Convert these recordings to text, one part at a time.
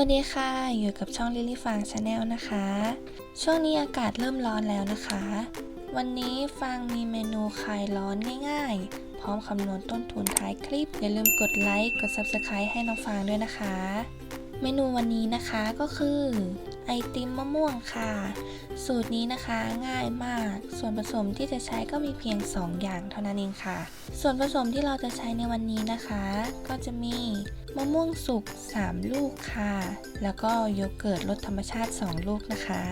วัสดีค่ะ อยู่กับช่องลิลี่ฟางชาแนลนะคะ ช่วงนี้อากาศเริ่มร้อนแล้วนะคะ วันนี้ฟางมีเมนูคลายร้อนง่ายๆ พร้อมคำนวณต้นทุนท้ายคลิป อย่าลืมกดไลค์ กด Subscribe ให้น้องฟางด้วยนะคะ เมนูวันนี้นะคะก็คือไอติมมะม่วงค่ะ สูตรนี้นะคะง่ายมาก ส่วนผสมที่จะใช้ก็มีเพียง 2 อย่างเท่านั้นเองค่ะ ส่วนผสมที่เราจะใช้ในวันนี้นะคะ ก็จะมีมะม่วงสุก 3 ลูกค่ะ แล้วก็โยเกิร์ตรสธรรมชาติ 2 ลูกนะคะ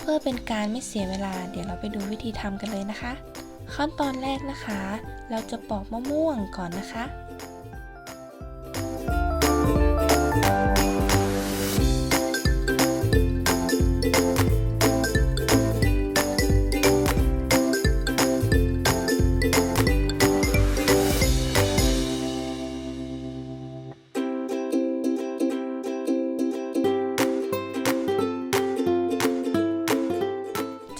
เพื่อเป็นการไม่เสียเวลา เดี๋ยวเราไปดูวิธีทำกันเลยนะคะ ขั้นตอนแรกนะคะ เราจะปอกมะม่วงก่อนนะคะ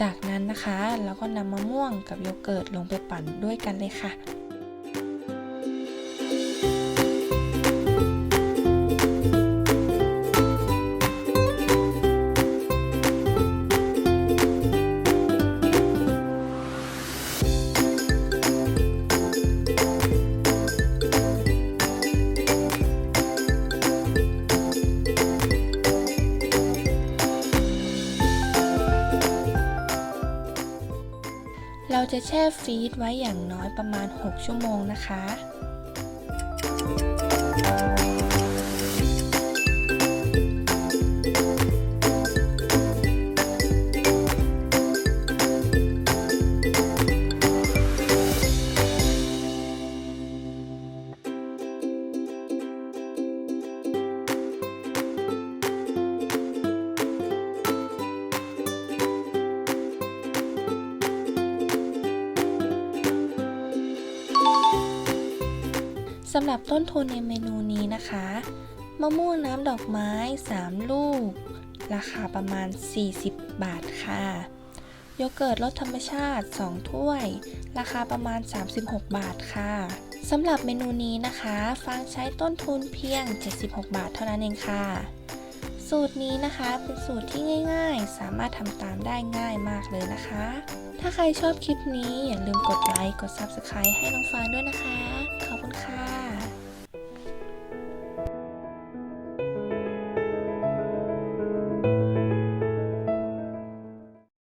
จากนั้นนะคะเราก็นำมะม่วงกับโยเกิร์ตลงไปปั่นด้วยกันเลยค่ะ เราจะแช่ฟรีซไว้อย่างน้อยประมาณ 6 ชั่วโมงนะคะ สำหรับต้นทุนในเมนูนี้นะคะ มะม่วงน้ำดอกไม้ 3 ลูก ราคาประมาณ 40 บาทค่ะ โยเกิร์ตรสธรรมชาติ 2 ถ้วย ราคาประมาณ 36 บาทค่ะสำหรับเมนูนี้นะคะ ฟางใช้ต้นทุนเพียง 76 บาทเท่านั้นเองค่ะ สูตรนี้นะคะเป็นสูตรที่ง่าย ๆ สามารถทำตามได้ง่ายมากเลยนะคะ ถ้าใครชอบคลิปนี้อย่าลืมกดไลค์กด Subscribe ให้น้องฟางด้วยนะคะ ขอบคุณค่ะ